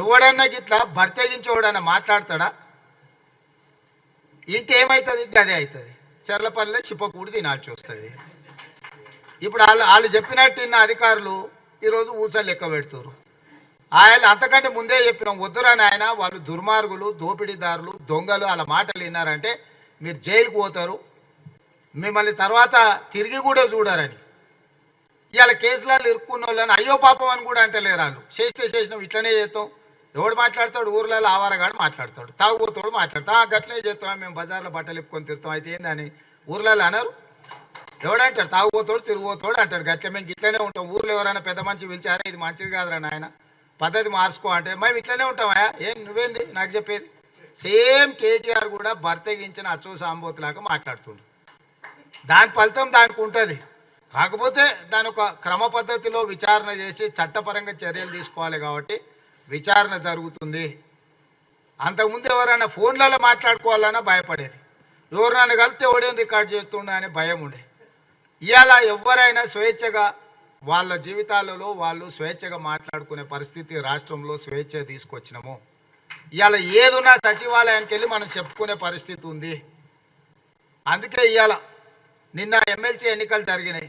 ఎవడన్నా గిట్లా భర్తగించేవాడన్నా మాట్లాడతాడా? ఇంటి ఏమవుతుంది అదే అవుతుంది చెర్లపల్లిలో చిప్పకూడి తినాల్సి వస్తుంది. ఇప్పుడు వాళ్ళు వాళ్ళు చెప్పినట్టు ఇన్న అధికారులు ఈరోజు ఊసలు లెక్క పెడుతున్నారు ఆయన అంతకంటే ముందే చెప్పినాం వద్దురని ఆయన వాళ్ళు దుర్మార్గులు దోపిడీదారులు దొంగలు అలా మాటలు విన్నారంటే మీరు జైలుకు పోతారు. మిమ్మల్ని తర్వాత తిరిగి కూడా చూడరని. ఇవాళ కేసులలో ఇరుక్కున్న వాళ్ళని అయ్యో పాపం అని కూడా అంటలేరు వాళ్ళు. చేస్తే చేసినాం ఇట్లనే చేస్తాం. ఎవడు మాట్లాడతాడు ఊర్లలో ఆవారగాడు మాట్లాడతాడు. తాగుబోతాడు మాట్లాడతాడు. "ఆ, గట్లనే చేస్తాం మేము బజార్లో బట్టలు ఇప్పుకొని తిరుతాం అయితే ఏందని? ఊర్లలో అనరు. ఎవడంటాడు తాగుబోతాడు తిరిగిపోతాడు అంటాడు. గట్ల మేము ఇట్లనే ఉంటాం. ఊర్లో ఎవరైనా పెద్ద మంచి పిలిచారా? ఇది మంచిది కాదురా నాయన. పద్ధతి మార్చుకో అంటే మేము ఇట్లనే ఉంటామా ఏం నువ్వేంది? నాకు చెప్పేది? సేమ్ కేటీఆర్ కూడా భర్తగించిన అచ్చో సాంబోతులాగా మాట్లాడుతుండు. దాని ఫలితం దానికి ఉంటుంది. కాకపోతే దాని ఒక క్రమ పద్ధతిలో విచారణ చేసి చట్టపరంగా చర్యలు తీసుకోవాలి కాబట్టి విచారణ జరుగుతుంది. అంతకుముందు ఎవరైనా ఫోన్లలో మాట్లాడుకోవాలన్నా భయపడేది. ఎవరినైనా కలిస్తే ఎవడేం రికార్డ్ చేస్తుండే అనే భయం ఉండే. ఇవాళ ఎవరైనా స్వేచ్ఛగా వాళ్ళ జీవితాలలో వాళ్ళు స్వేచ్ఛగా మాట్లాడుకునే పరిస్థితి రాష్ట్రంలో స్వేచ్ఛ తీసుకొచ్చినాము. ఇవాళ ఏదున్నా సచివాలయానికి వెళ్ళి మనం చెప్పుకునే పరిస్థితి ఉంది. అందుకే ఇవాళ నిన్న ఎమ్మెల్సీ ఎన్నికలు జరిగినాయి.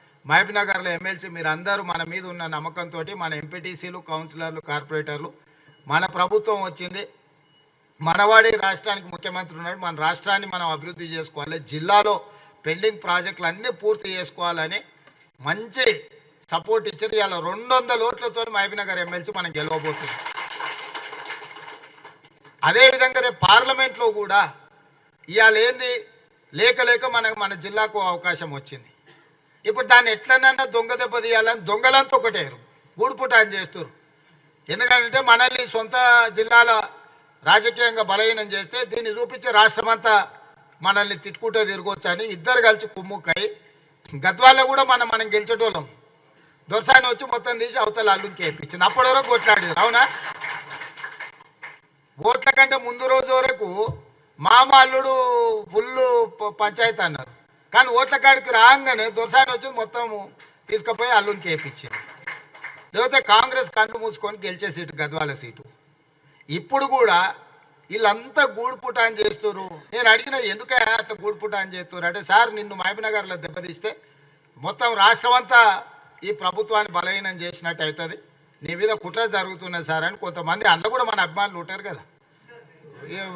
మహబూబ్నగర్లో ఎమ్మెల్సీ మీరు అందరూ మన మీద ఉన్న నమ్మకంతో మన ఎంపీటీసీలు కౌన్సిలర్లు కార్పొరేటర్లు మన ప్రభుత్వం వచ్చింది. మనవాడి రాష్ట్రానికి ముఖ్యమంత్రి ఉన్నాడు. మన రాష్ట్రాన్ని మనం అభివృద్ధి చేసుకోవాలి. జిల్లాలో పెండింగ్ ప్రాజెక్టులు అన్నీ పూర్తి చేసుకోవాలని మంచి సపోర్ట్ ఇచ్చారు ఇలా రెండు వందల ఓట్లతో మహబూబ్నగర్ ఎమ్మెల్సీ మనం గెలవబోతుంది అదేవిధంగా రేపు పార్లమెంట్లో కూడా ఇవాళ ఏంది? లేక లేక మనకు మన జిల్లాకు అవకాశం వచ్చింది. ఇప్పుడు దాన్ని ఎట్లనన్నా దొంగ దెబ్బ తీయాలని దొంగలంతా ఒకటే గూడుపుట అని చేస్తారు. ఎందుకంటే మనల్ని సొంత జిల్లాల రాజకీయంగా బలహీనం చేస్తే దీన్ని చూపించి రాష్ట్రమంతా మనల్ని తిట్టుకుంటూ తిరగొచ్చు అని ఇద్దరు కలిసి కుమ్ముక్కై గద్వాల్లో కూడా మనం మనం గెలిచేటోళ్ళం. దొరసాని వచ్చి మొత్తం తీసి అవతల అల్లుకి వేయించింది అప్పటి వరకు కొట్లాడేది. అవునా? ఓట్ల కంటే ముందు రోజు వరకు మామ అల్లుడు ఫుల్ ప- పంచాయతీ అన్నారు. కానీ ఓట్ల కాడికి రాగానే దొరసాని వచ్చి మొత్తం తీసుకుపోయి అల్లుని కేపించింది లేకపోతే కాంగ్రెస్ కళ్ళు మూసుకొని గెలిచే సీటు గద్వాల సీటు. ఇప్పుడు కూడా వీళ్ళంతా గూడుపుటాన్ చేస్తున్నారు నేను అడిగిన ఎందుకే అట్లా గూడుపుటాన్ చేస్తున్నారు అంటే సార్ నిన్ను మహబీనగర్లో దెబ్బతీస్తే మొత్తం రాష్ట్రం అంతా ఈ ప్రభుత్వాన్ని బలహీనం చేసినట్టు అవుతుంది. నీ మీద కుట్ర జరుగుతున్నాయి సార్ అని కొంతమంది అందులో కూడా మన అభిమానులు ఉంటారు కదా.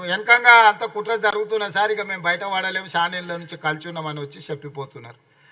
వెనకంగా అంత కుట్ర జరుగుతున్న సార్ ఇక మేము బయట వాడలేము షానీళ్ళ నుంచి కలిసి ఉన్నామని వచ్చి చెప్పిపోతున్నారు.